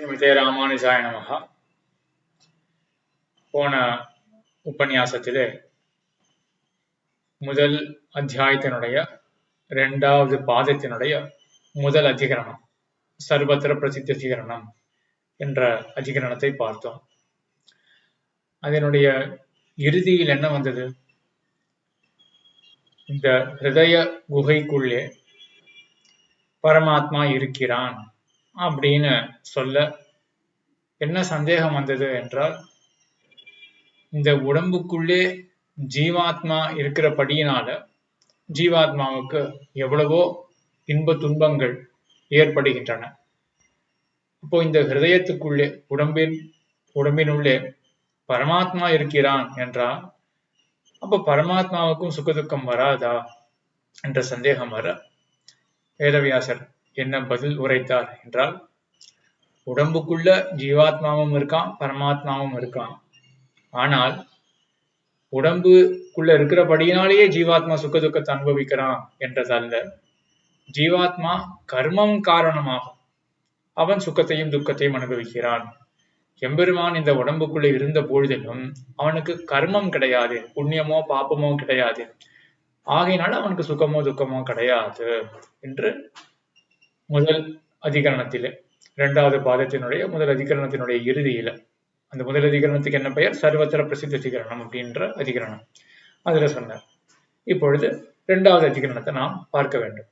ஸ்ரீமதே ராமானுஜாய நமகா போன உபன்யாசத்திலே முதல் அத்தியாயத்தினுடைய இரண்டாவது பாதத்தினுடைய முதல் அதிகரணம் சர்வத்திர பிரசித்த அதிகரணம் என்ற அதிகரணத்தை பார்த்தோம். அதனுடைய இறுதியில் என்ன வந்தது? இந்த ஹிருதய குகைக்குள்ளே பரமாத்மா இருக்கிறான். அப்படின்னு சொல்ல என்ன சந்தேகம் வந்தது என்றால் இந்த உடம்புக்குள்ளே ஜீவாத்மா இருக்கிறபடியினால ஜீவாத்மாவுக்கு எவ்வளவோ இன்ப துன்பங்கள் ஏற்படுகின்றன. அப்போ இந்த ஹிருதயத்துக்குள்ளே உடம்பின் உடம்பினுள்ளே பரமாத்மா இருக்கிறான் என்றால் அப்போ பரமாத்மாவுக்கும் சுகதுக்கம் வராதா என்ற சந்தேகம் வர வேதவியாசர் என்ன பதில் உரைத்தார் என்றால் உடம்புக்குள்ள ஜீவாத்மாவும் இருக்கான் பரமாத்மாவும் இருக்கான். ஆனால் உடம்புக்குள்ள இருக்கிறபடியினாலேயே ஜீவாத்மா சுகதுக்கத்தை அனுபவிக்கிறான் என்றதல்ல ஜீவாத்மா கர்மம் காரணமாகும். அவன் சுக்கத்தையும் துக்கத்தையும் அனுபவிக்கிறான். எம்பெருமான் இந்த உடம்புக்குள்ள இருந்த பொழுதிலும் அவனுக்கு கர்மம் கிடையாது புண்ணியமோ பாப்பமோ கிடையாது. ஆகையினால அவனுக்கு சுகமோ துக்கமோ கிடையாது என்று முதல் அதிகரணத்திலே இரண்டாவது பாதத்தினுடைய முதல் அதிகரணத்தினுடைய இறுதியில. அந்த முதல் அதிகரணத்துக்கு என்ன பெயர்? சர்வத்திர பிரசித்த அதிகரணம் அப்படின்ற அதிகரணம். அதுல சொன்னார். இப்பொழுது இரண்டாவது அதிகரணத்தை நாம் பார்க்க வேண்டும்.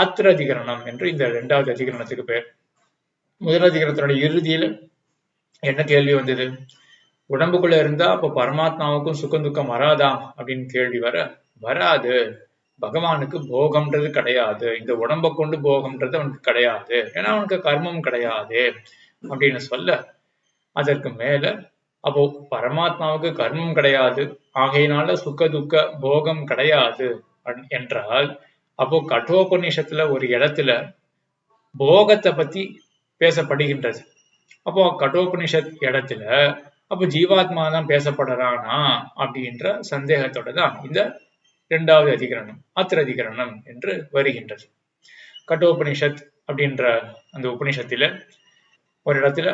அத்திர அதிகரணம் என்று இந்த இரண்டாவது அதிகரணத்துக்கு பெயர். முதல் அதிகரணத்தினுடைய இறுதியில என்ன கேள்வி வந்தது? உடம்புக்குள்ள இருந்தா அப்போ பரமாத்மாவுக்கும் சுக்கம் துக்கம் வராதா அப்படின்னு கேள்வி வர வராது. பகவானுக்கு போகம்ன்றது கிடையாது. இந்த உடம்பை கொண்டு போகம்ன்றது அவனுக்கு கிடையாது. ஏன்னா அவனுக்கு கர்மம் கிடையாது. அப்படின்னு சொல்ல அதற்கு மேல அப்போ பரமாத்மாவுக்கு கர்மம் கிடையாது. ஆகையினால சுக்க துக்க போகம் கிடையாது. என்றால் அப்போ கட்டோபநிஷத்துல ஒரு இடத்துல போகத்தை பத்தி பேசப்படுகின்றது. அப்போ கட்டோபனிஷத் இடத்துல அப்போ ஜீவாத்மா தான் பேசப்படுறானா அப்படின்ற சந்தேகத்தோட தான் இந்த இரண்டாவது அதிகரணம் அத்திர அதிகரணம் என்று வருகின்றது. கட்டோபனிஷத் அப்படின்ற அந்த உபனிஷத்தில ஒரு இடத்துல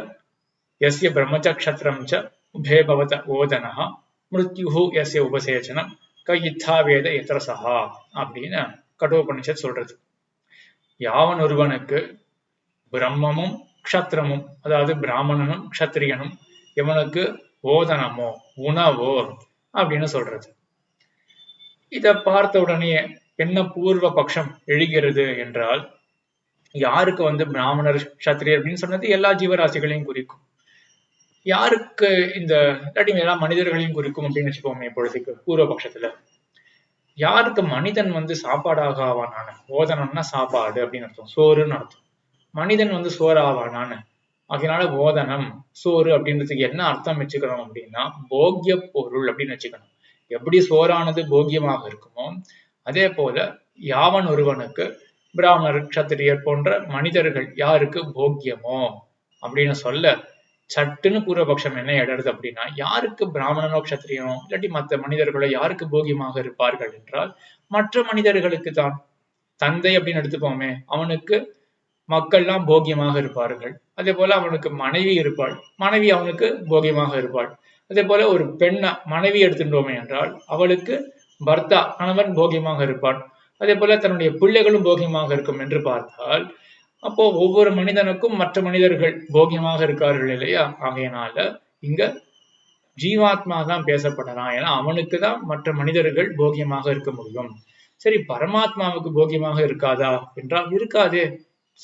எஸ்ய பிரம்மச்சக்ஷத்திரம் ச உபே பவத ஓதனஹா மிருத்யுஹு எஸ்ய உபசேச்சனம் கையித்தா வேத எத்திரசஹா அப்படின்னு கட்டோபனிஷத் சொல்றது. யாவன் ஒருவனுக்கு பிரம்மமும் க்ஷத்திரமும் அதாவது பிராமணனும் க்ஷத்திரியனும் இவனுக்கு ஓதனமோ உணவோ அப்படின்னு சொல்றது. இதை பார்த்த உடனே என்ன பூர்வ பட்சம் எழுகிறது என்றால் யாருக்கு வந்து பிராமணர் சத்திரியர் அப்படின்னு சொன்னது எல்லா ஜீவராசிகளையும் குறிக்கும். யாருக்கு இந்த இல்லாட்டி எல்லா மனிதர்களையும் குறிக்கும் அப்படின்னு வச்சுக்கோமே இப்பொழுதுக்கு பூர்வ பட்சத்துல யாருக்கு மனிதன் வந்து சாப்பாடாக ஆவானான ஓதனம்னா சாப்பாடு அப்படின்னு அர்த்தம் சோறுன்னு அர்த்தம். மனிதன் வந்து சோறு அதனால ஓதனம் சோறு அப்படின்றதுக்கு என்ன அர்த்தம் வச்சுக்கணும் அப்படின்னா போக்கிய பொருள் அப்படின்னு வச்சுக்கணும். எப்படி சோறானது போக்கியமாக இருக்குமோ அதே போல யாவன் ஒருவனுக்கு பிராமணர் கஷத்திரியர் போன்ற மனிதர்கள் யாருக்கு போக்கியமோ அப்படின்னு சொல்ல சட்டுன்னு பூர்வபக்ஷம் என்ன இடருது அப்படின்னா யாருக்கு பிராமணனோ கஷத்திரியனோ இல்லாட்டி மற்ற மனிதர்களோ யாருக்கு போகியமாக இருப்பார்கள் என்றால் மற்ற மனிதர்களுக்கு தான் தந்தை அப்படின்னு எடுத்துப்போமே அவனுக்கு மக்கள்லாம் போகியமாக இருப்பார்கள். அதே போல அவனுக்கு மனைவி இருப்பாள் மனைவி அவனுக்கு போகியமாக இருப்பாள். அதே போல ஒரு பெண்ண மனைவி எடுத்துட்டோமே என்றால் அவளுக்கு பர்த்தா கணவன் போகியமாக இருப்பான். அதே போல தன்னுடைய பிள்ளைகளும் போகியமாக இருக்கும் என்று பார்த்தால் அப்போ ஒவ்வொரு மனிதனுக்கும் மற்ற மனிதர்கள் போகியமாக இருக்கார்கள் இல்லையா? ஆகையினால இங்க ஜீவாத்மா தான் பேசப்படலாம் ஏன்னா அவனுக்கு தான் மற்ற மனிதர்கள் போகியமாக இருக்க முடியும். சரி பரமாத்மாவுக்கு போகியமாக இருக்காதா? என்றால் இருக்காதே.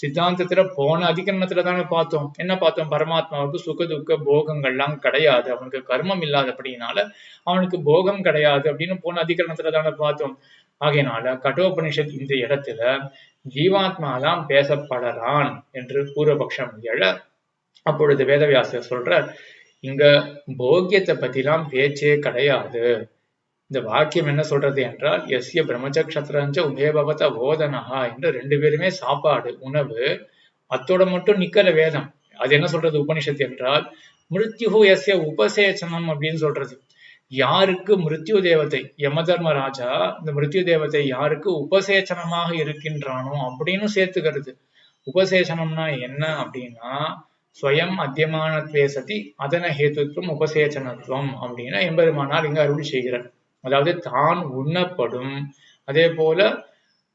சித்தாந்தத்துல போன அதிகரணத்துல தானே பார்த்தோம். என்ன பார்த்தோம்? பரமாத்மாவுக்கு சுக துக்க போகங்கள்லாம் கிடையாது. அவனுக்கு கர்மம் இல்லாதபடினால அவனுக்கு போகம் கிடையாது அப்படின்னு போன அதிகரணத்துல தானே பார்த்தோம். ஆகையினால கட்டோபனிஷத் இந்த இடத்துல ஜீவாத்மா தான் பேசப்படறான் என்று பூர்வபக்ஷம் எழ அப்பொழுது வேதவியாசர் சொல்ற இங்க போக்கியத்தை பத்திலாம் பேச்சே கிடையாது. இந்த வாக்கியம் என்ன சொல்றது என்றால் எஸ்ய பிரம்மச்சக்ஷத்ரஞ்ச உபயபவத போதனஹா என்று ரெண்டு பேருமே சாப்பாடு உணவு அத்தோட மட்டும் நிக்கல வேதம். அது என்ன சொல்றது உபனிஷத்து என்றால் மிருத்யுஹு எஸ்ய உபசேச்சனம் அப்படின்னு சொல்றது. யாருக்கு மிருத்யு தேவத்தை யம தர்மராஜா இந்த மிருத்யு தேவத்தை யாருக்கு உபசேச்சனமாக இருக்கின்றானோ அப்படின்னு சேர்த்துக்கிறது. உபசேச்சனம்னா என்ன அப்படின்னா ஸ்வயம் அத்தியமானத்வே சதி அதன ஹேத்துவம் உபசேச்சனத்துவம் அப்படின்னா எம்பெருமானார் இங்க அருள் செய்கிறார். அதாவது தான் உண்ணப்படும். அதே போல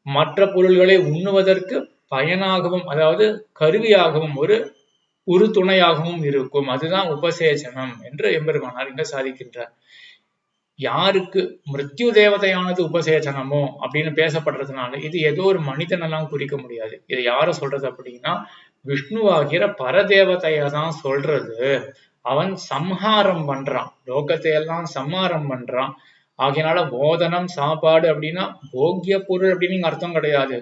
மற்ற பொருள்களை உண்ணுவதற்கு பயனாகவும் அதாவது கருவியாகவும் ஒரு உறுதுணையாகவும் இருக்கும். அதுதான் உபசேசனம் என்று எம்பெருமானார் இங்க சாதிக்கின்றார். யாருக்கு மிருத்யு தேவதையானது உபசேசனமோ அப்படின்னு பேசப்படுறதுனால இது ஏதோ ஒரு மனிதனெல்லாம் குறிக்க முடியாது. இதை யார சொல்றது அப்படின்னா விஷ்ணுவாகிற பரதேவதைய தான் சொல்றது. அவன் சம்ஹாரம் பண்றான். லோகத்தை எல்லாம் சம்ஹாரம் பண்றான். ஆகையினால போதனம் சாப்பாடு அப்படின்னா போக்கிய பொருள் அப்படின்னு இங்க அர்த்தம் கிடையாது.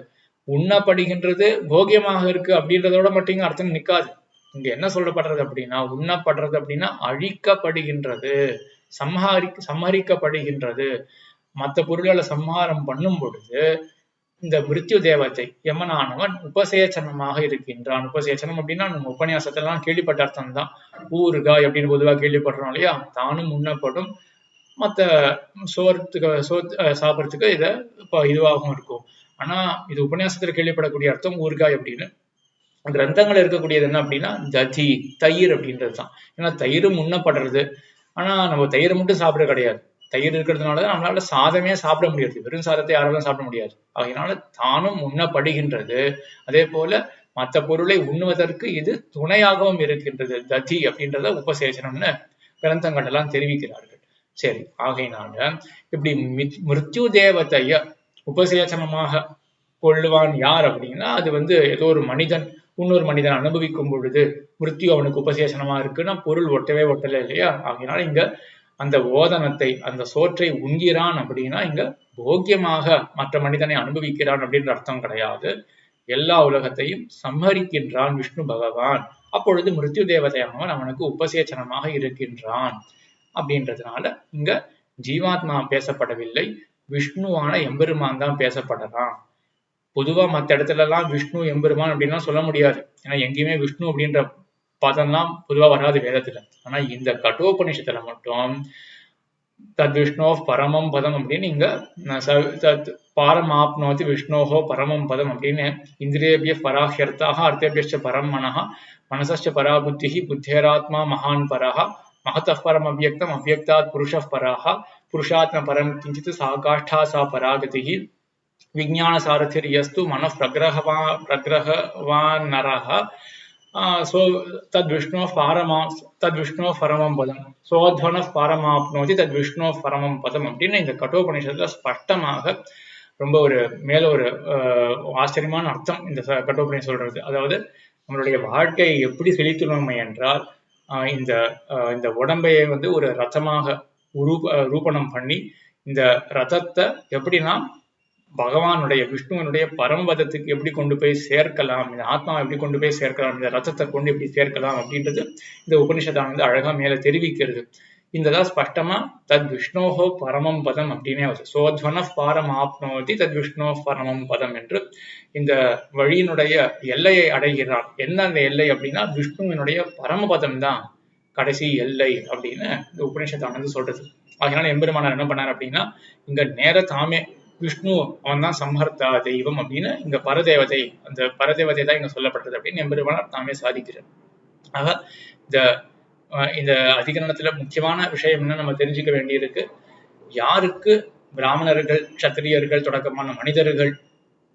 உண்ணப்படுகின்றது போகியமாக இருக்கு அப்படின்றதோட மட்டும் இங்க அர்த்தம் நிக்காது. இங்க என்ன சொல்லப்படுறது அப்படின்னா உண்ணப்படுறது அப்படின்னா அழிக்கப்படுகின்றது சம்ஹாரி சம்ஹரிக்கப்படுகின்றது. மற்ற பொருள்களை சம்ஹாரம் பண்ணும் பொழுது இந்த மிருத்யு தேவத்தை யமனானவன் உபசேச்சனமாக இருக்கின்றான். உபசேச்சனம் அப்படின்னா நம்ம உபன்யாசத்தெல்லாம் கேள்விப்பட்ட அர்த்தம் தான் ஊறுகாய் அப்படின்னு பொதுவாக கேள்விப்படுறோம் இல்லையா? தானும் உண்ணப்படும் மற்ற சோறத்துக்கு சோ சாப்பிட்றதுக்கு இதை இப்போ இதுவாகவும் இருக்கும். ஆனா இது உபன்யாசத்தில் கேள்விப்படக்கூடிய அர்த்தம் ஊறுகாய் அப்படின்னு. கிரந்தங்கள் இருக்கக்கூடியது என்ன அப்படின்னா ததி தயிர் அப்படின்றது தான். ஏன்னா தயிரும் உண்ணப்படுறது ஆனா நம்ம தயிரை மட்டும் சாப்பிட கிடையாது. தயிர் இருக்கிறதுனால தான் நம்மளால சாதமே சாப்பிட முடியாது. வெறும் சாதத்தை யாராலும் சாப்பிட முடியாது. அதனால தானும் உண்ணப்படுகின்றது அதே போல மற்ற பொருளை உண்ணுவதற்கு இது துணையாகவும் இருக்கின்றது. ததி அப்படின்றத உபசேசனம்னு கிரந்தங்கள் எல்லாம் தெரிவிக்கிறார்கள். சரி ஆகையினால இப்படி மிருத்யு தேவதைய உபசேசனமாக கொள்ளுவான் யார் அப்படின்னா அது வந்து ஏதோ ஒரு மனிதன் இன்னொரு மனிதன் அனுபவிக்கும் பொழுது மிருத்யு அவனுக்கு உபசேசனமா இருக்குன்னா பொருள் ஒட்டவே ஒட்டல இல்லையா? ஆகையினால இங்க அந்த ஓதனத்தை அந்த சோற்றை உண்கிறான் அப்படின்னா இங்க போக்கியமாக மற்ற மனிதனை அனுபவிக்கிறான் அப்படின்ற அர்த்தம் கிடையாது. எல்லா உலகத்தையும் சம்ஹரிக்கின்றான் விஷ்ணு பகவான். அப்பொழுது மிருத்யு தேவதையானவன் அவனுக்கு உபசேச்சனமாக இருக்கின்றான். அப்படின்றதுனால இங்க ஜீவாத்மா பேசப்படவில்லை விஷ்ணுவான எம்பெருமான் தான் பேசப்படலாம் பொதுவா மற்ற இடத்துல எல்லாம் விஷ்ணு எம்பெருமான் அப்படின்லாம் சொல்ல முடியாது. ஏன்னா எங்கேயுமே விஷ்ணு அப்படின்ற பதம்லாம் பொதுவா வராது வேதத்துல. ஆனா இந்த கட்டோபனிஷத்துல மட்டும் தத் விஷ்ணோ பரமம் பதம் அப்படின்னு இங்க தத் பாரமாப்னோதி விஷ்ணோஹோ பரமம் பதம் அப்படின்னு இந்திரியபிய பராஹ்யர்த்தாக அர்த்தேபியச்ச பரம் மனஹா மனசச்ச பரா புத்தி புத்தேராத்மா மகான் பரஹா महतः परम अव्यक्तम अव्यक्तात् पुरुषः पराः पुरुषात् न परम किञ्चित् सा काष्ठा सा परागतिः विज्ञानसारथिर्यस्तु मनः प्रग्रहवा प्रग्रहवान्नरः सो तद्विष्णोः पारमा तद्विष्णोः परमं பதம் சோத்வனः பாரமாப்னோதி தத்விஷ்ணோः பரமம் பதம் அப்படின்னு இந்த கட்டோபனிஷத்துல ஸ்பஷ்டமாக ரொம்ப ஒரு மேல ஒரு ஆச்சரியமான அர்த்தம் இந்த கட்டோபனி சொல்றது அதாவது நம்மளுடைய வாழ்க்கையை எப்படி செழித்துள்ளோம் என்றால் இந்த இந்த உடம்பையை வந்து ஒரு ரத்தமாக உருப ரூபணம் பண்ணி இந்த ரதத்தை எப்படின்னா பகவானுடைய விஷ்ணுவனுடைய பரமபதத்துக்கு எப்படி கொண்டு போய் சேர்க்கலாம் இந்த ஆத்மா எப்படி கொண்டு போய் சேர்க்கலாம் இந்த ரத்தத்தை கொண்டு எப்படி சேர்க்கலாம் அப்படின்றது இந்த உபனிஷதான் வந்து அழகா மேல தெரிவிக்கிறது. இந்ததான் ஸ்பஷ்டமா தத் விஷ்ணோஹோ பரமம் பதம் அப்படின்னே வருது. சோத்வன பாரம் ஆப்னோதி தத் விஷ்ணோ பரமம் பதம் என்று இந்த வழியினுடைய எல்லையை அடைகிறான் என்ன அந்த எல்லை அப்படின்னா விஷ்ணுவினுடைய பரமபதம் தான் கடைசி எல்லை அப்படின்னு இந்த உபநிஷத்தானது சொல்றது. அதனால எம்பெருமானார் என்ன பண்ணார் அப்படின்னா இங்க நேர தாமே விஷ்ணு அவன் தான் சம்ஹர்த்தா தெய்வம் அப்படின்னு இங்க பரதேவதை அந்த பரதேவதை தான் இங்க சொல்லப்பட்டது அப்படின்னு எம்பெருமானார் தாமே சாதிக்கிறார். ஆக இந்த இந்த அதிகரணத்துல முக்கியமான விஷயம் என்ன நம்ம தெரிஞ்சுக்க வேண்டியிருக்கு. யாருக்கு? பிராமணர்கள் சத்திரியர்கள் தொடக்கமான மனிதர்கள்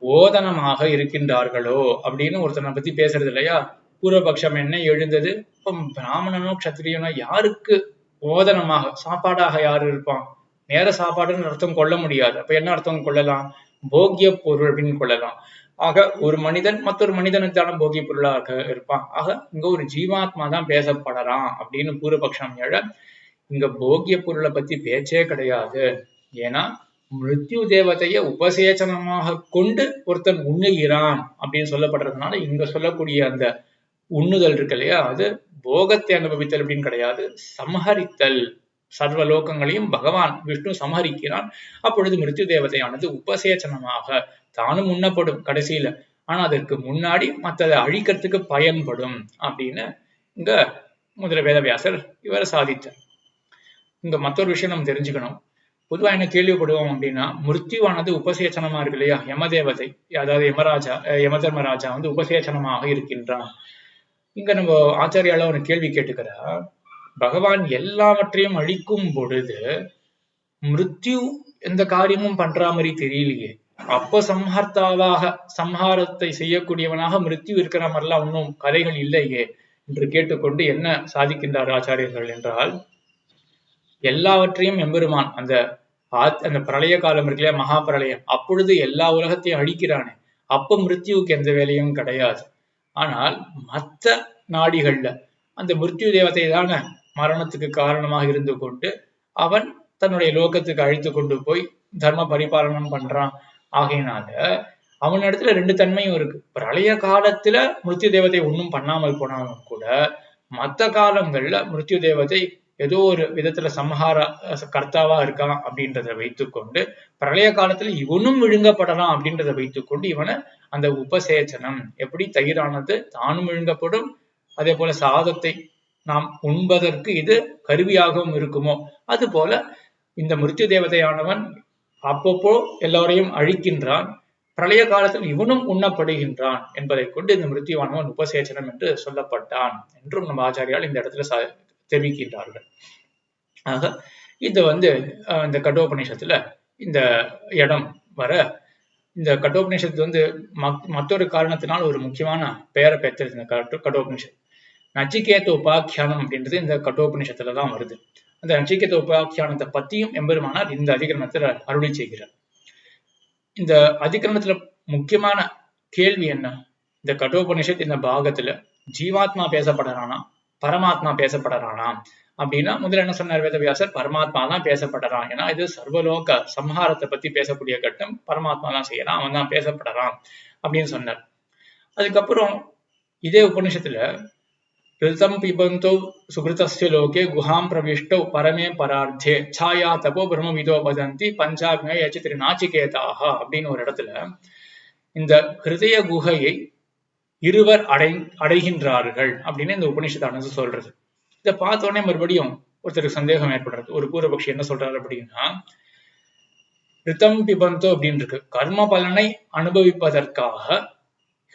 ஓதனமாக இருக்கின்றார்களோ அப்படின்னு ஒருத்தனை பத்தி பேசுறது இல்லையா? பூர்வபக்ஷம் என்ன எழுந்தது? இப்போ பிராமணனோ கத்திரியனோ யாருக்கு ஓதனமாக சாப்பாடாக யார் இருப்பான்? நேர சாப்பாடுன்னு அர்த்தம் கொள்ள முடியாது. அப்ப என்ன அர்த்தம் கொள்ளலாம்? போக்கிய பொருள் அப்படின்னு கொள்ளலாம். ஆக ஒரு மனிதன் மற்றொரு மனிதனுக்கான போகிய பொருளாக இருப்பான். ஆக இங்க ஒரு ஜீவாத்மா தான் பேசப்படலாம் அப்படின்னு பூர்வபக்ஷம் எழ இங்க போகிய பொருளை பத்தி பேச்சே கிடையாது. ஏன்னா மிருத்யு தேவதைய உபசேச்சனமாக கொண்டு ஒருத்தன் உண்ணுகிறான் அப்படின்னு சொல்லப்படுறதுனால இங்க சொல்லக்கூடிய அந்த உண்ணுதல் இருக்கு இல்லையா அது போகத்தை அனுபவித்தல் அப்படின்னு கிடையாது சமஹரித்தல். சர்வ லோகங்களையும் பகவான் விஷ்ணு சமஹரிக்கிறான். அப்பொழுது மிருத்யு தேவதையானது உபசேச்சனமாக தானும் உண்ணப்படும் கடைசியில. ஆனா அதற்கு முன்னாடி மற்றதை அழிக்கிறதுக்கு பயன்படும் அப்படின்னு இங்க முதல வேதவியாசர் இவரை சாதித்தார். இங்க மற்றொரு விஷயம் நம்ம தெரிஞ்சுக்கணும். பொதுவா என்ன கேள்விப்படுவோம் அப்படின்னா மிருத்யுவானது உபசேச்சனமா இருக்கு இல்லையா? யமதேவதை அதாவது யமராஜா யமதர்மராஜா வந்து உபசேச்சனமாக இருக்கின்றான். இங்க நம்ம ஆச்சாரியால ஒரு கேள்வி கேட்டுக்கிறா பகவான் எல்லாவற்றையும் அழிக்கும் பொழுது மிருத்யு எந்த காரியமும் பண்ற மாதிரி தெரியலையே. அப்ப சம்ஹர்த்தாவாக சம்ஹாரத்தை செய்யக்கூடியவனாக மிருத்யு இருக்கிற மாதிரிலாம் ஒன்றும் கதைகள் இல்லையே என்று கேட்டுக்கொண்டு என்ன சாதிக்கின்றார் ஆச்சாரியர்கள் என்றால் எல்லாவற்றையும் எம்பெருமான் அந்த அந்த பிரளய காலம் இருக்கலையா மகா பிரளயம் அப்பொழுது எல்லா உலகத்தையும் அழிக்கிறானே. அப்ப மிருத்யுவுக்கு எந்த வேலையும் கிடையாது. ஆனால் மற்ற நாடிகள்ல அந்த மிருத்யு தேவத்தை தானே மரணத்துக்கு காரணமாக இருந்து கொண்டு அவன் தன்னுடைய லோகத்துக்கு அழைத்து கொண்டு போய் தர்ம பரிபாலனம் பண்றான். ஆகையினால அவனிடத்துல ரெண்டு தன்மையும் இருக்கு. பிரளய காலத்துல மிருத்யு தேவதை ஒன்றும் பண்ணாமல் போனாலும் கூட மற்ற காலங்கள்ல மிருத்யு தேவதை ஏதோ ஒரு விதத்துல சம்ஹார கர்த்தாவா இருக்கான் அப்படின்றத வைத்துக்கொண்டு பிரளய காலத்துல இவனும் விழுங்கப்படலாம் அப்படின்றத வைத்துக்கொண்டு இவனை அந்த உபசேச்சனம் எப்படி தயிரானது தானும் விழுங்கப்படும் அதே போல சாதத்தை நாம் உண்பதற்கு இது கருவியாகவும் இருக்குமோ? அது போல இந்த மிருத்யு தேவதையானவன் அப்பப்போ எல்லோரையும் அழிக்கின்றான். பிரளய காலத்தில் இவனும் உண்ணப்படுகின்றான் என்பதை கொண்டு இந்த மிருத்யுவானவன் உபசேச்சனம் என்று சொல்லப்பட்டான் என்றும் நம்ம ஆச்சாரியால் இந்த இடத்துல தெரிவிக்கின்றார்கள். ஆக இது வந்து இந்த கட்டோபநிஷத்துல இந்த இடம் வர இந்த கட்டோபநிஷத்து வந்து மற்றொரு காரணத்தினால் ஒரு முக்கியமான பெயரை பெற்றது இந்த கட்டோபனிஷத் நச்சிகேத உபாக்கியானம் அப்படின்றது இந்த கட்டோபனிஷத்துல தான் வருது. அந்த நச்சிகேத உபாக்கியானத்தை பத்தியும் எம்பெருமானார் இந்த அதிகரணத்துல அருளி செய்கிறார். இந்த அதிகரணத்துல முக்கியமான கேள்வி என்ன? இந்த கட்டோபனிஷத் இந்த பாகத்துல ஜீவாத்மா பேசப்படுறானா? பரமாத்மா பேசப்படுறானா? அப்படின்னா முதல்ல என்ன சொன்னார் வேதவியாசர்? பரமாத்மா தான் பேசப்படுறான். ஏன்னா இது சர்வலோக சம்ஹாரத்தை பத்தி பேசக்கூடிய கட்டம். பரமாத்மா தான் செய்யறான். அவன் தான் பேசப்படுறான் அப்படின்னு சொன்னார். அதுக்கப்புறம் இதே உபநிஷத்துல ரிதம் பிபந்தோ सुकृतस्य लोके गुहां பிரவிஷ்டோ பரமே परार्थे। சாயா தபோ பிரம்மவிதோ வதந்தி பஞ்சாக்னய யச்சித்திரி நாச்சிகேதாக அப்படின்னு ஒரு இடத்துல இந்த ஹிருதய குகையை இருவர் அடை அடைகின்றார்கள் அப்படின்னு இந்த உபநிஷத்தானது சொல்றது. இதை பார்த்த உடனே மறுபடியும் ஒருத்தருக்கு சந்தேகம் ஏற்படுறது. ஒரு பூர்வபக்ஷி என்ன சொல்றாரு அப்படின்னா ரித்தம் பிபந்தோ அப்படின்னு இருக்கு. கர்ம பலனை அனுபவிப்பதற்காக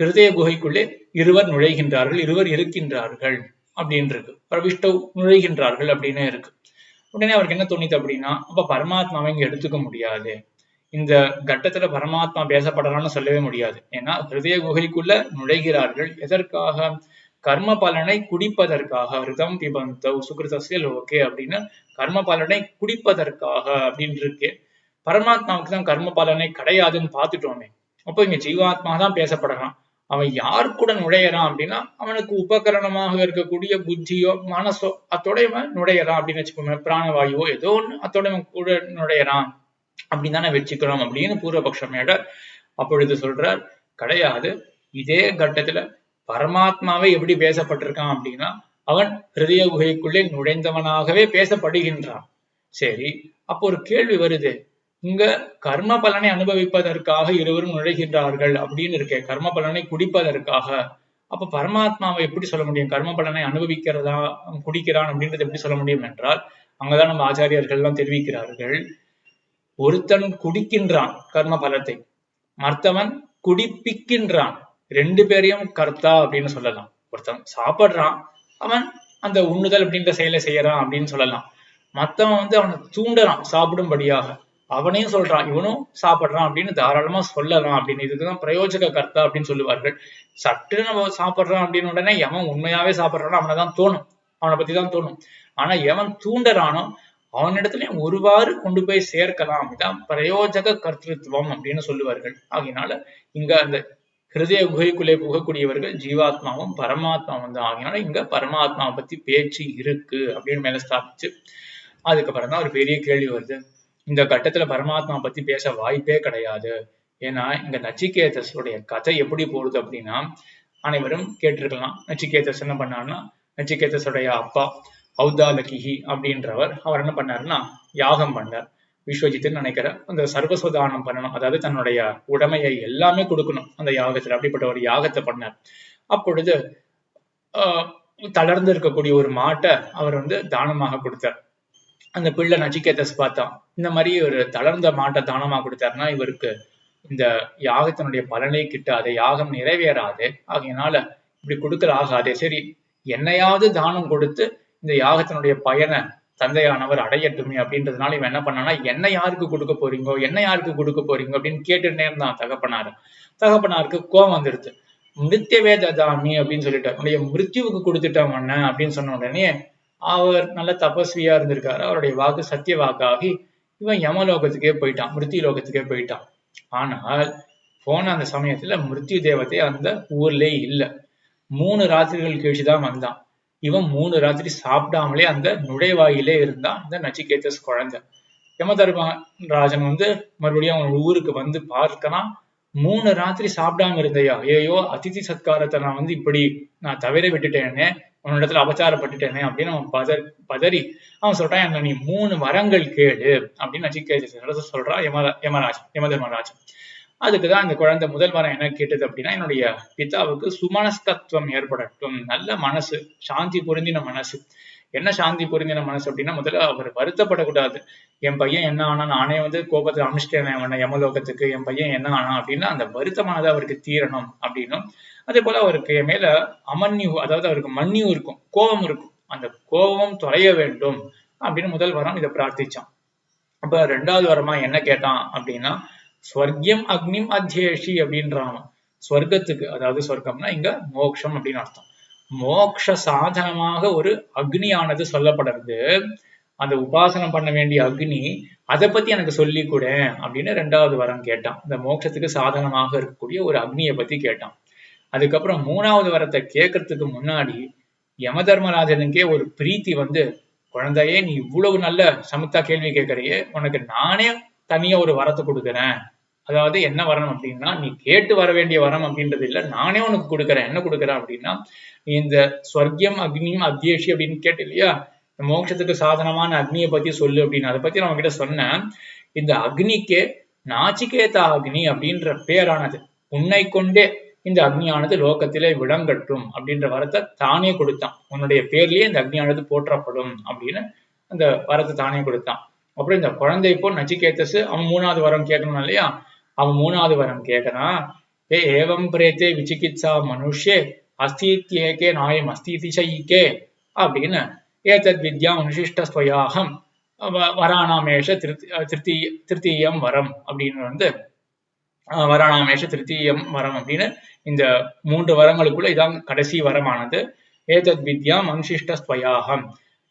ஹிருதய குகைக்குள்ளே இருவர் நுழைகின்றார்கள் இருவர் இருக்கின்றார்கள் அப்படின்னு இருக்கு பிரவிஷ்டவ் நுழைகின்றார்கள் அப்படின்னு இருக்கு. உடனே அவருக்கு என்ன தோணிது அப்படின்னா அப்ப பரமாத்மாவை இங்க எடுத்துக்க முடியாது. இந்த கட்டத்துல பரமாத்மா பேசப்படலாம்னு சொல்லவே முடியாது. ஏன்னா ஹிருதய குகைக்குள்ள நுழைகிறார்கள் எதற்காக? கர்ம பலனை குடிப்பதற்காக. ரிதம் பிபந்தவ் சுகிருதசியல் ஓகே அப்படின்னு கர்ம பலனை குடிப்பதற்காக அப்படின்னு இருக்கு பரமாத்மாவுக்கு தான் கர்ம பலனை கிடையாதுன்னு பார்த்துட்டோமே. அப்போ இங்க ஜீவாத்மா தான் பேசப்படலாம். அவன் யார் கூட நுழையறான் அப்படின்னா அவனுக்கு உபகரணமாக இருக்கக்கூடிய புத்தியோ மனசோ அத்தோட இவன் நுழையறான் அப்படின்னு வச்சுக்கோங்க பிராணவாயுவோ ஏதோ ஒண்ணு அத்தோட இவன் கூட நுழையறான். அப்படின்னு தானே வச்சுக்கிறோம் அப்படின்னு பூர்வபக்ஷம் அப்பொழுது சொல்றார் கிடையாது. இதே கட்டத்துல பரமாத்மாவே எப்படி பேசப்பட்டிருக்கான் அப்படின்னா அவன் ஹிருதய குகைக்குள்ளே நுழைந்தவனாகவே பேசப்படுகின்றான். சரி அப்போ ஒரு கேள்வி வருது. இங்க கர்ம பலனை அனுபவிப்பதற்காக இருவரும் நுழைகின்றார்கள் அப்படின்னு இருக்கே. கர்ம பலனை குடிப்பதற்காக. அப்ப பரமாத்மாவை எப்படி சொல்ல முடியும்? கர்ம பலனை அனுபவிக்கிறதா குடிக்கிறான் அப்படின்றத எப்படி சொல்ல முடியும் என்றால் அங்கதான் நம்ம ஆச்சாரியர்கள் எல்லாம் தெரிவிக்கிறார்கள். ஒருத்தன் குடிக்கின்றான் கர்ம பலத்தை. மற்றவன் குடிப்பிக்கின்றான். ரெண்டு பேரையும் கர்த்தா அப்படின்னு சொல்லலாம். ஒருத்தன் சாப்பிடுறான் அவன் அந்த உண்ணுதல் அப்படின்ற செயலை செய்யறான் அப்படின்னு சொல்லலாம். மத்தவன் வந்து அவனை தூண்டுறான் சாப்பிடும்படியாக. அவனையும் சொல்றான் இவனும் சாப்பிடுறான் அப்படின்னு தாராளமா சொல்லலாம் அப்படின்னு. இதுக்குதான் பிரயோஜக கர்த்தா அப்படின்னு சொல்லுவார்கள். சட்டு நம்ம சாப்பிடுறான் அப்படின்னு உடனே எவன் உண்மையாவே சாப்பிடுறானோ அவனை தான் தோணும். அவனை பத்தி தான் தோணும். ஆனா எவன் தூண்டறானோ அவனிடத்துலயும் ஒருவாறு கொண்டு போய் சேர்க்கலாம். இதான் பிரயோஜக கர்த்திருவம் அப்படின்னு சொல்லுவார்கள். ஆகையினால இங்க அந்த ஹிருதய குகைக்குள்ளே புகக்கூடியவர்கள் ஜீவாத்மாவும் பரமாத்மாவும் தான். ஆகினால இங்க பரமாத்மாவை பத்தி பேச்சு இருக்கு அப்படின்னு மேல ஸ்தாபிச்சு அதுக்கப்புறம் தான் ஒரு பெரிய கேள்வி வருது. இந்த கட்டத்துல பரமாத்மா பத்தி பேச வாய்ப்பே கிடையாது. ஏன்னா இங்க நச்சிகேதஸுடைய கதை எப்படி போகுது அப்படின்னா அனைவரும் கேட்டிருக்கலாம். நச்சிகேதஸ் என்ன பண்ணாருன்னா நச்சிகேதஸுடைய அப்பா ஔதாலகிஹி அப்படின்றவர் அவர் என்ன பண்ணாருன்னா யாகம் பண்ணார். விஸ்வஜித்துன்னு நினைக்கிற அந்த சர்வஸ்வதானம் பண்ணணும். அதாவது தன்னுடைய உடமையை எல்லாமே கொடுக்கணும். அந்த யாகத்துல அப்படிப்பட்ட ஒரு யாகத்தை பண்ணார். அப்பொழுது ஆஹ் தளர்ந்து இருக்கக்கூடிய ஒரு மாட்டை அவர் வந்து தானமாக கொடுத்தார். அந்த பிள்ளை நச்சிகேதஸ் பார்த்தான் இந்த மாதிரி ஒரு தளர்ந்த மாட்டை தானமா கொடுத்தாருன்னா இவருக்கு இந்த யாகத்தினுடைய பலனை கிட்டாது யாகம் நிறைவேறாது ஆகையினால இப்படி கொடுக்கல ஆகாதே சரி என்னையாவது தானம் கொடுத்து இந்த யாகத்தினுடைய பயனை தந்தையானவர் அடையட்டுமே அப்படின்றதுனால இவன் என்ன பண்ணானா என்ன யாருக்கு கொடுக்க போறீங்கோ என்ன யாருக்கு கொடுக்க போறீங்க அப்படின்னு கேட்டுட்டே இருந்தான் தகப்பனார். தகப்பனாருக்கு கோவம் வந்துடுது மிருத்தியவே ததாமி அப்படின்னு சொல்லிட்டு உன்னுடைய மிருத்யுவுக்கு கொடுத்துட்டான் அண்ண அப்படின்னு சொன்ன உடனே அவர் நல்ல தபஸ்வியா இருந்திருக்காரு. அவருடைய வாக்கு சத்திய வாக்காகி இவன் யமலோகத்துக்கே போயிட்டான் மிருத்தி லோகத்துக்கே போயிட்டான். ஆனால் போன அந்த சமயத்துல மிருத்யு தேவத்தை அந்த ஊர்லயே இல்ல. மூணு ராத்திரிகள் கழிச்சு தான் வந்தான். இவன் மூணு ராத்திரி சாப்பிடாமலே அந்த நுழைவாயிலே இருந்தான் இந்த நச்சிகேதஸ் குழந்தை. யமதர்மராஜன் வந்து மறுபடியும் அவன் ஊருக்கு வந்து பார்க்கனா மூணு ராத்திரி சாப்பிடாம இருந்தையா? ஐயோ அதிதி சத்காரத்தை நான் வந்து இப்படி நான் தவிர உன்னோட உன்னிடத்துல அபச்சாரப்பட்டுட்டேனே அப்படின்னு அவன் பதறி பதறி அவன் சொல்றான் என்ன நீ மூணு வரங்கள் கேளு அப்படின்னு நச்சிகேதஸ் சொல்றான் யம யமராஜ் யமதர்மராஜன் அதுக்குதான் அந்த குழந்தை முதல் வரம் என்ன கேட்டது அப்படின்னா என்னுடைய பிதாவுக்கு சுமனஸ்தத்துவம் ஏற்படட்டும் நல்ல மனசு சாந்தி பொருந்தின மனசு என்ன சாந்தி பொருந்தின மனசு அப்படின்னா முதல்ல அவர் வருத்தப்படக்கூடாது. என் பையன் என்ன ஆனா நானே வந்து கோபத்தை அனுஷ்டேன் அவனை யமலோகத்துக்கு. என் பையன் என்ன ஆனா அப்படின்னா அந்த வருத்தமானது அவருக்கு தீரணும் அப்படின்னும். அதே போல அவருக்கு என் மேல அமன்யு அதாவது அவருக்கு மன்னியும் இருக்கும் கோபம் இருக்கும். அந்த கோபம் தொலைய வேண்டும் அப்படின்னு முதல் வரம் இதை பிரார்த்திச்சான். அப்ப ரெண்டாவது வரமா என்ன கேட்டான் அப்படின்னா ஸ்வர்கியம் அக்னிம் அத்தியேஷி அப்படின்றான் ஸ்வர்க்கத்துக்கு அதாவது ஸ்வர்க்கம்னா இங்க மோக்ஷம் அப்படின்னு அர்த்தம். மோக்ஷ சாதனமாக ஒரு அக்னியானது சொல்லப்படுறது. அந்த உபாசனம் பண்ண வேண்டிய அக்னி அதை பத்தி எனக்கு சொல்லி கூட அப்படின்னு ரெண்டாவது வரம் கேட்டான். இந்த மோட்சத்துக்கு சாதனமாக இருக்கக்கூடிய ஒரு அக்னியை பத்தி கேட்டான். அதுக்கப்புறம் மூணாவது வரத்தை கேட்கறதுக்கு முன்னாடி யம தர்மராஜனுக்கே ஒரு பிரீத்தி வந்து குழந்தையே நீ இவ்வளவு நல்ல சமத்தா கேள்வி கேட்கறியே உனக்கு நானே தனியா ஒரு வரத்தை கொடுக்குறேன். அதாவது என்ன வரம் அப்படின்னா நீ கேட்டு வர வேண்டிய வரம் அப்படின்றது இல்ல நானே உனக்கு கொடுக்குறேன். என்ன கொடுக்குறேன் அப்படின்னா நீ இந்த ஸ்வர்க்கியம் அக்னியும் அத்தியேஷி அப்படின்னு கேட்டு இல்லையா இந்த மோட்சத்துக்கு சாதனமான அக்னியை பத்தி சொல்லு அப்படின்னு. அதை பத்தி நான் கிட்ட சொன்னேன். இந்த அக்னிக்கு நாச்சிகேதா அக்னி அப்படின்ற பேரானது. உன்னை கொண்டே இந்த அக்னியானது லோகத்திலே விளங்கட்டும் அப்படின்ற வரத்தை தானே கொடுத்தான். உன்னுடைய பேர்லயே இந்த அக்னியானது போற்றப்படும் அப்படின்னு அந்த வரத்தை தானே கொடுத்தான். அப்புறம் இந்த குழந்தை இப்போ நச்சிகேத்தஸ் அவன் மூணாவது வரம் கேட்கணும் இல்லையா? அவன் மூணாவது வரம் கேட்கறான் ஏ ஏவம் பிரேத்தே விசிகித்சா மனுஷே அஸ்தித்யேகே நாயம் அஸ்திதிசைக்கே அப்படின்னு ஏதத் வித்யா அனுசிஷ்டஸ்வயாகம் வராணாமேஷ திருத்தி திருத்தீய திருத்தீயம் வரம் அப்படின்னு வந்து வராணாமேஷ திருத்தீயம் வரம் அப்படின்னு இந்த மூன்று வரங்களுக்குள்ள இதான் கடைசி வரமானது. ஏதத் வித்யா அனுசிஷ்டஸ்வயாகம்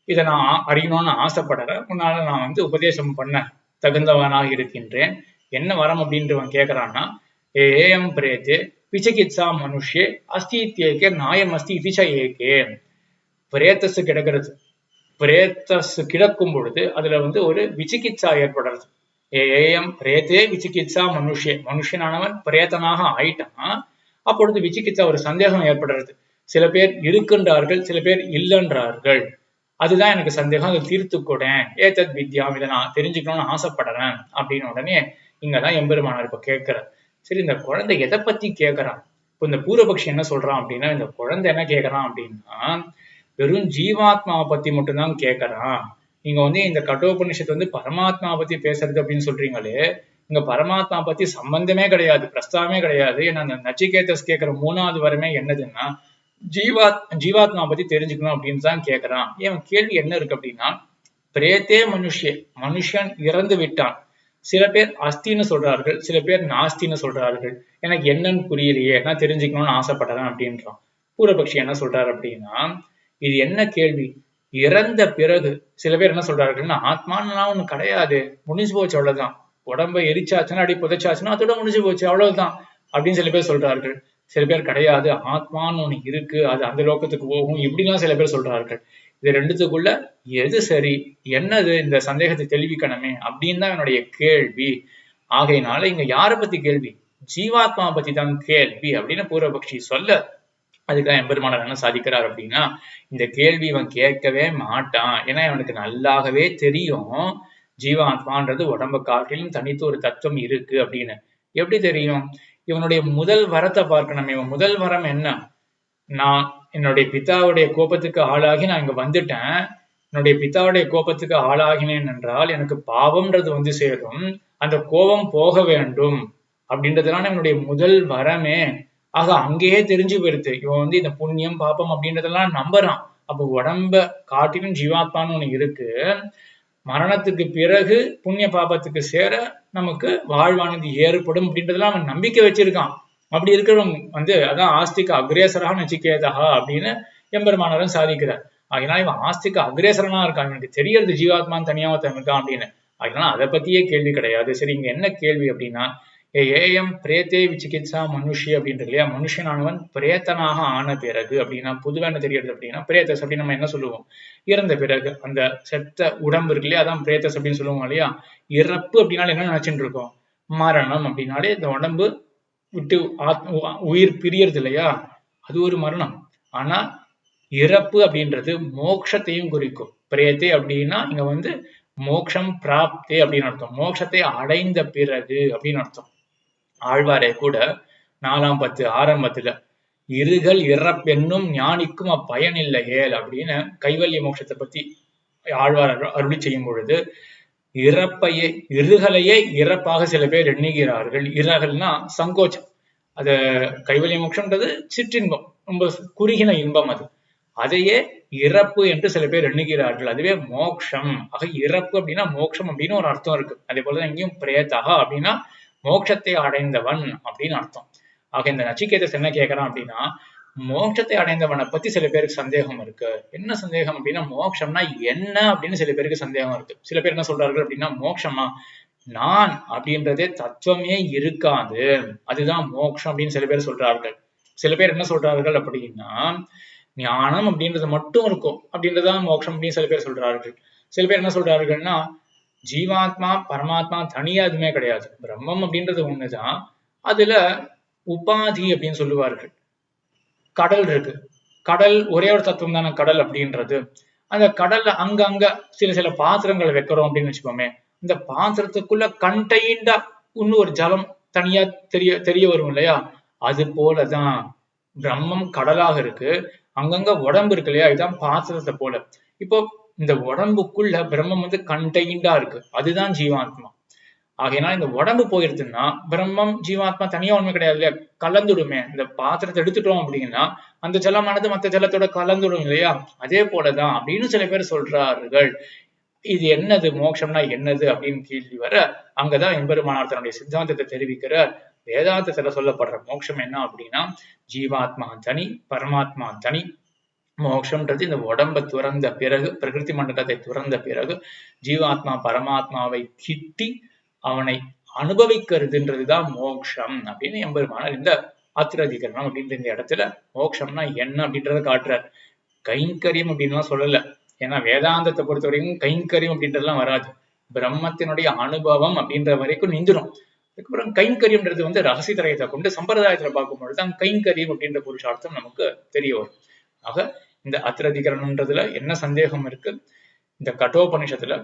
இதை நான் அறியணும்னு ஆசைப்படுறேன் உன்னால நான் வந்து உபதேசம் பண்ண தகுந்தவனாக இருக்கின்றேன். என்ன வரம் அப்படின்றவன் கேட்கறான்னா ஏஎம் பிரேத்து விசிகித்சா மனுஷே அஸ்தித்யேகே நாயம் அஸ்தி இதிச ஏகே. பிரேத்தஸ் கிடக்கிறது. பிரேத்தஸ் கிடக்கும் பொழுது அதுல வந்து ஒரு விசிகிச்சா ஏற்படுறது. ஏஎம் பிரேத்தே விசிகிச்சா மனுஷே மனுஷனானவன் பிரேத்தனாக ஆயிட்டான் அப்பொழுது விசிகிச்சா ஒரு சந்தேகம் ஏற்படுறது. சில பேர் இருக்கின்றார்கள் சில பேர் இல்லைன்றார்கள். அதுதான் எனக்கு சந்தேகம். அதை தீர்த்து கூட ஏதத் வித்யாம் இதை நான் தெரிஞ்சுக்கணும்னு ஆசைப்படுறேன். அப்படின்னு உடனே இங்கதான் எம்பெருமானார் இப்ப கேட்கிறார். சரி இந்த குழந்தை எதை பத்தி கேட்கறான்? இப்போ இந்த பூரபக்ஷி என்ன சொல்றான் அப்படின்னா இந்த குழந்தை என்ன கேட்கறான் அப்படின்னா வெறும் ஜீவாத்மாவை பத்தி மட்டும்தான் கேட்கறான். நீங்க வந்து இந்த கட்டோபனிஷத்து வந்து பரமாத்மாவை பத்தி பேசுறது அப்படின்னு சொல்றீங்களே இங்க பரமாத்மா பத்தி சம்பந்தமே கிடையாது பிரஸ்தாவமே கிடையாது. ஏன்னா அந்த நச்சிகேதஸ் கேட்கிற மூணாவது வரமே என்னதுன்னா ஜீவாத் ஜீவாத்மா பத்தி தெரிஞ்சுக்கணும் அப்படின்னு தான் கேட்கறான். ஏன் கேள்வி என்ன இருக்கு அப்படின்னா பிரேத்தே மனுஷே மனுஷன் இறந்து விட்டான். சில பேர் அஸ்தின்னு சொல்றார்கள் சில பேர் நாஸ்தின்னு சொல்றார்கள். எனக்கு என்னன்னு புரியலையே நான் தெரிஞ்சுக்கணும்னு ஆசைப்படுறேன் அப்படின்றான். பூரபக்ஷி என்ன சொல்றாரு அப்படின்னா இது என்ன கேள்வி? இறந்த பிறகு சில பேர் என்ன சொல்றாருன்னா ஆத்மான்னு ஒண்ணு கிடையாது முடிஞ்சு போச்சு அவ்வளவுதான். உடம்ப எரிச்சாச்சுன்னா அடி புதைச்சாச்சுன்னா அதோட முடிஞ்சு போச்சு அவ்வளவுதான் அப்படின்னு சில பேர் சொல்றார்கள். சில பேர் கிடையாது ஆத்மான்னு ஒண்ணு இருக்கு அது அந்த லோகத்துக்கு போகும் இப்படிலாம் சில பேர் சொல்றார்கள். இது ரெண்டுத்துக்குள்ள எது சரி? என்னது இந்த சந்தேகத்தை தெளிவிக்கணுமே? அப்படின்னு தான் என்னுடைய கேள்வி. ஆகையினால இங்க யாரை பத்தி கேள்வி? ஜீவாத்மா பத்தி தான் கேள்வி அப்படின்னு பூர்வபக்ஷி சொல்ல அதுக்காக எம்பெருமானர் என்ன சாதிக்கிறார் அப்படின்னா இந்த கேள்வி இவன் கேட்கவே மாட்டான். ஏன்னா இவனுக்கு நல்லாகவே தெரியும். ஜீவாத்மான்றது உடம்ப காட்டிலும் தனித்து ஒரு தத்துவம் இருக்கு அப்படின்னு. எப்படி தெரியும்? இவனுடைய முதல் வரத்தை பார்க்கணும். இவன் முதல் வரம் என்ன? நான் என்னுடைய பிதாவுடைய கோபத்துக்கு ஆளாகி நான் இங்க வந்துட்டேன். என்னுடைய பிதாவுடைய கோபத்துக்கு ஆளாகினேன் என்றால் எனக்கு பாவம்ன்றது வந்து சேரும். அந்த கோபம் போக வேண்டும். அப்படின்றதுலாம் என்னுடைய முதல் வரமே. ஆக அங்கேயே தெரிஞ்சு போயிருது இவன் வந்து இந்த புண்ணியம் பாப்பம் அப்படின்றதெல்லாம் நம்புறான். அப்போ உடம்ப காட்டிலும் ஜீவாத்மான்னு ஒண்ணு இருக்கு. மரணத்துக்கு பிறகு புண்ணிய பாபத்துக்கு சேர நமக்கு வாழ்வானது ஏற்படும் அப்படின்றதெல்லாம் அவன் நம்பிக்கை வச்சிருக்கான். அப்படி இருக்கிறவங்க வந்து அதான் ஆஸ்திக அக்ரேசராக நச்சிக்கேதா அப்படின்னு எம்பெருமானவரும் சாதிக்கிறார். அதனால இவன் ஆஸ்திக அக்ரேசரனா இருக்கான். இவனுக்கு தெரியறது ஜீவாத்மான்னு தனியாக ஒருத்தன் இருக்கான் அப்படின்னு. அதனால அதை பத்தியே கேள்வி கிடையாது. சரி இங்க என்ன கேள்வி அப்படின்னா ஏ ஏஎம் பிரேத்தே விசிகித்சா மனுஷி அப்படின்றது இல்லையா? மனுஷனானவன் பிரேத்தனாக ஆன பிறகு அப்படின்னா புதுவா என்ன தெரியறது அப்படின்னா பிரேத்தஸ் அப்படின்னு நம்ம என்ன சொல்லுவோம்? இறந்த பிறகு. அந்த செத்த உடம்பு இருக்கு இல்லையா? அதான் பிரேத்தஸ் அப்படின்னு சொல்லுவோம் இல்லையா? இறப்பு அப்படின்னால என்ன நினைச்சுட்டு இருக்கோம்? மரணம் அப்படின்னாலே இந்த உடம்பு விட்டு ஆத்~ உயிர் பிரியறது இல்லையா? அது ஒரு மரணம். ஆனா இறப்பு அப்படின்றது மோட்சத்தையும் குறிக்கும். பிரேத்தை அப்படின்னா இங்க வந்து மோக்ஷம் பிராப்தே அப்படின்னு அர்த்தம். மோட்சத்தை அடைந்த பிறகு அப்படின்னு அர்த்தம். ஆழ்வாரே கூட நாலாம் பத்து ஆரம்பத்துல இருகல் இறப்பென்னும் ஞானிக்கும் அப்பயனில்லை ஏல் அப்படின்னு கைவல்ய மோட்சத்தை பத்தி ஆழ்வார் அருளி செய்யும் பொழுது இறப்பையே இருகலையே இறப்பாக சில பேர் எண்ணுகிறார்கள். இறகல்னா சங்கோச்சம். அது கைவலி மோட்சம்ன்றது சிற்றின்பம். ரொம்ப குறுகின இன்பம் அது. அதையே இறப்பு என்று சில பேர் எண்ணுகிறார்கள். அதுவே மோக்ஷம். ஆக இறப்பு அப்படின்னா மோக்ஷம் அப்படின்னு ஒரு அர்த்தம் இருக்கு. அதே போலதான் இங்கேயும் பிரேத்தகா அப்படின்னா மோட்சத்தை அடைந்தவன் அப்படின்னு அர்த்தம். ஆக இந்த நச்சிகேதஸ் என்ன கேட்கறான் அப்படின்னா மோட்சத்தை அடைந்தவனை பத்தி சில பேருக்கு சந்தேகம் இருக்கு. என்ன சந்தேகம் அப்படின்னா மோட்சம்னா என்ன அப்படின்னு சில பேருக்கு சந்தேகம் இருக்கு. சில பேர் என்ன சொல்றார்கள் அப்படின்னா மோட்சமா நான் அப்படின்றதே தத்துவமே இருக்காது. அதுதான் மோட்சம் அப்படின்னு சில பேர் சொல்றார்கள். சில பேர் என்ன சொல்றார்கள் அப்படின்னா ஞானம் அப்படின்றது மட்டும் இருக்கும். அப்படின்றதுதான் மோட்சம் அப்படின்னு சில பேர் சொல்றார்கள். சில பேர் என்ன சொல்றார்கள்னா ஜீவாத்மா பரமாத்மா தனியா எதுவுமே கிடையாது. பிரம்மம் அப்படின்றது ஒண்ணுதான். அதுல உபாதி அப்படின்னு சொல்லுவார்கள். கடல் இருக்கு. கடல் ஒரே ஒரு தத்துவம் தானே கடல் அப்படின்றது. அந்த கடல்ல அங்கங்க சில சில பாத்திரங்களை வைக்கிறோம் அப்படின்னு வச்சுக்கோமே இந்த பாத்திரத்துக்குள்ள கண்டைண்டா இன்னும் ஒரு ஜலம் தனியா தெரிய தெரிய வரும் இல்லையா? அது போலதான். பிரம்மம் கடலாக இருக்கு. அங்கங்க உடம்பு இருக்கு இல்லையா? இதுதான் பாத்திரத்தை போல. இப்போ இந்த உடம்புக்குள்ள பிரம்மம் வந்து கண்டைண்டா இருக்கு. அதுதான் ஜீவாத்மா. ஆகையினால் இந்த உடம்பு போயிருதுன்னா பிரம்மம் ஜீவாத்மா தனியா ஒண்ணுமே கிடையாது இல்லையா கலந்துடுமே. இந்த பாத்திரத்தை எடுத்துட்டோம் அப்படின்னா அந்த ஜலமானது மத்த ஜலத்தோட கலந்துடும் இல்லையா? அதே போலதான் அப்படின்னு சில பேர் சொல்றார்கள். இது என்னது? மோட்சம்னா என்னது? அப்படின்னு கேள்வி வர அங்கதான் எம்பெருமானார் தன்னுடைய சித்தாந்தத்தை தெரிவிக்கிற வேதாந்தத்துல சொல்லப்படுற மோட்சம் என்ன அப்படின்னா ஜீவாத்மா தனி பரமாத்மா தனி. மோட்சம்ன்றது இந்த உடம்பை துறந்த பிறகு பிரகிருதி மண்டலத்தை துறந்த பிறகு ஜீவாத்மா பரமாத்மாவை கிட்டி அவனை அனுபவிக்கிறதுன்றதுதான் மோக்ஷம் அப்படின்னு எம்பெருமானார் இந்த ஆத்திராதிகரணம் அப்படின்ற இந்த இடத்துல மோக்ஷம்னா என்ன அப்படின்றத காட்டுறார். கைங்கரியம் அப்படின்லாம் சொல்லல. ஏன்னா வேதாந்தத்தை பொறுத்த வரைக்கும் கைங்கரியம் அப்படின்றதுலாம் வராது. பிரம்மத்தினுடைய அனுபவம் அப்படின்ற வரைக்கும் நிந்துடும் அதுக்கப்புறம் கைங்கரியம்ன்றது வந்து ரகசிய திரையத்தை கொண்டு சம்பிரதாயத்துல பார்க்கும்பொழுது தான் கைங்கரியம் அப்படின்ற புருஷார்த்தம் நமக்கு தெரிய வரும். ஆக இந்த அத்திரதிகரணம்ன்றதுல என்ன சந்தேகம் இருக்கு? இந்த கட்டோபனிஷத்துல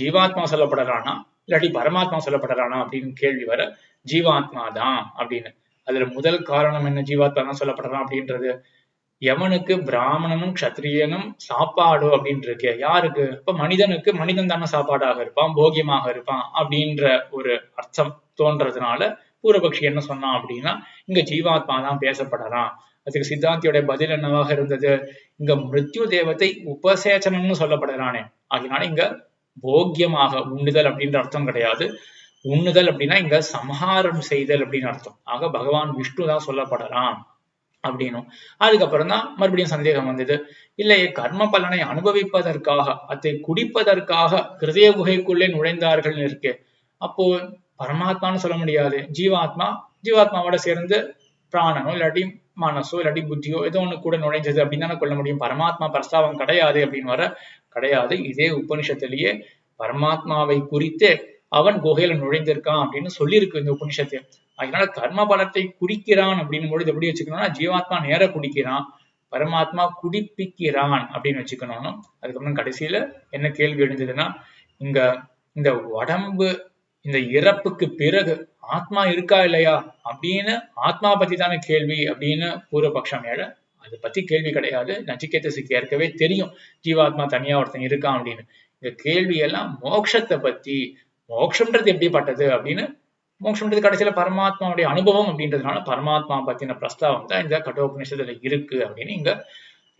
ஜீவாத்மா சொல்லப்படுறான்னா இல்லாட்டி பரமாத்மா சொல்லப்படுறானா அப்படின்னு கேள்வி வர ஜீவாத்மா தான் அப்படின்னு. அதுல முதல் காரணம் என்ன ஜீவாத்மா தான் சொல்லப்படுறான் அப்படின்றது? எவனுக்கு பிராமணனும் க்ஷத்திரியனும் சாப்பாடு அப்படின்னு இருக்கு யாருக்கு? இப்ப மனிதனுக்கு மனிதன் தானே சாப்பாடாக இருப்பான் போகியமாக இருப்பான் அப்படின்ற ஒரு அர்த்தம் தோன்றதுனால பூர்வபக்ஷி என்ன சொன்னான் அப்படின்னா இங்க ஜீவாத்மா தான் பேசப்படலாம். அதுக்கு சித்தாந்தியோட பதில் என்னவாக இருந்தது? இங்க மிருத்யு தேவத்தை உபசேச்சனம்னு சொல்லப்படுறானே. அதனால இங்க போக்கியமாக உண்ணுதல் அப்படின்ற அர்த்தம் கிடையாது. உண்ணுதல் அப்படின்னா இங்க சம்ஹாரம் செய்தல் அப்படின்னு அர்த்தம். ஆக பகவான் விஷ்ணு தான் சொல்லப்படலாம் அப்படின்னும். அதுக்கப்புறம் தான் மறுபடியும் சந்தேகம் வந்தது. இல்லையே கர்ம பலனை அனுபவிப்பதற்காக அதை குடிப்பதற்காக ஹிருதய குகைக்குள்ளே நுழைந்தார்கள் இருக்கு. அப்போ பரமாத்மான்னு சொல்ல முடியாது. ஜீவாத்மா ஜீவாத்மாவோட சேர்ந்து பிராணனோ இல்லாட்டி மனசோ இல்லாட்டி புத்தியோ ஏதோ ஒன்று கூட நுழைஞ்சது அப்படின்னு தானே கொள்ள முடியும். பரமாத்மா பிரஸ்தாவம் கிடையாது அப்படின்னு வர கிடையாது. இதே உபனிஷத்திலேயே பரமாத்மாவை குறித்து அவன் குகையில நுழைந்திருக்கான் அப்படின்னு சொல்லியிருக்கு இந்த உபனிஷத்து. அதனால கர்ம பலத்தை குடிக்கிறான் அப்படின்னு பொழுது எப்படி வச்சுக்கணும்னா ஜீவாத்மா நேர குடிக்கிறான் பரமாத்மா குடிப்பிக்கிறான் அப்படின்னு வச்சுக்கணும் அதுக்கப்புறம் கடைசியில என்ன கேள்வி எழுந்ததுன்னா இங்க இந்த உடம்பு இந்த இறப்புக்கு பிறகு ஆத்மா இருக்கா இல்லையா அப்படின்னு ஆத்மா பத்தி தானே கேள்வி அப்படின்னு பூர்வபக்ஷம் ஏழ அதை பத்தி கேள்வி கிடையாது. நச்சிகேதஸுக்கு ஏற்கவே தெரியும் ஜீவாத்மா தனியா ஒருத்தன் இருக்கான் அப்படின்னு. இந்த கேள்வி எல்லாம் மோட்சத்தை பத்தி மோட்சம்ன்றது எப்படிப்பட்டது அப்படின்னு மோட்சம்ன்றது கடைசியில பரமாத்மாவுடைய அனுபவம் அப்படின்றதுனால பரமாத்மா பத்தின பிரஸ்தாவம் தான் இந்த கட்டோபனிஷத்துல இருக்கு அப்படின்னு இங்க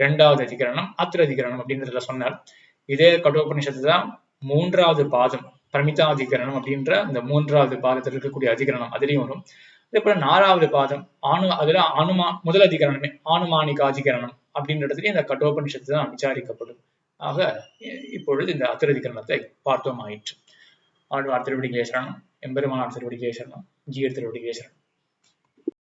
ரெண்டாவது அதிகரணம் அத்திர அதிகரணம் அப்படின்றதுல சொன்னார். இதே கட்டோபநிஷத்து தான் மூன்றாவது பாதம். பிரமிதாதிகரணம் அப்படின்ற அந்த மூன்றாவது பாதத்தில் இருக்கக்கூடிய அதிகரணம் அதுலேயும் வரும். அதே போல நாலாவது பாதம் ஆணு அதுல அனுமா முதல் அதிகரணமே ஆணுமானிக அதிகரணம் அப்படின்ற இடத்துலயும் இந்த கட்டோபனிஷத்து தான் விசாரிக்கப்படும். ஆக இப்பொழுது இந்த அத்திரதிகரணத்தை பார்த்தோம் ஆயிற்று ஆழ்வார் திருவடிகேசரணம் எம்பெருமானார் திருவடிகேசரணம் ஜீயர் திருவடிகேசரணம்.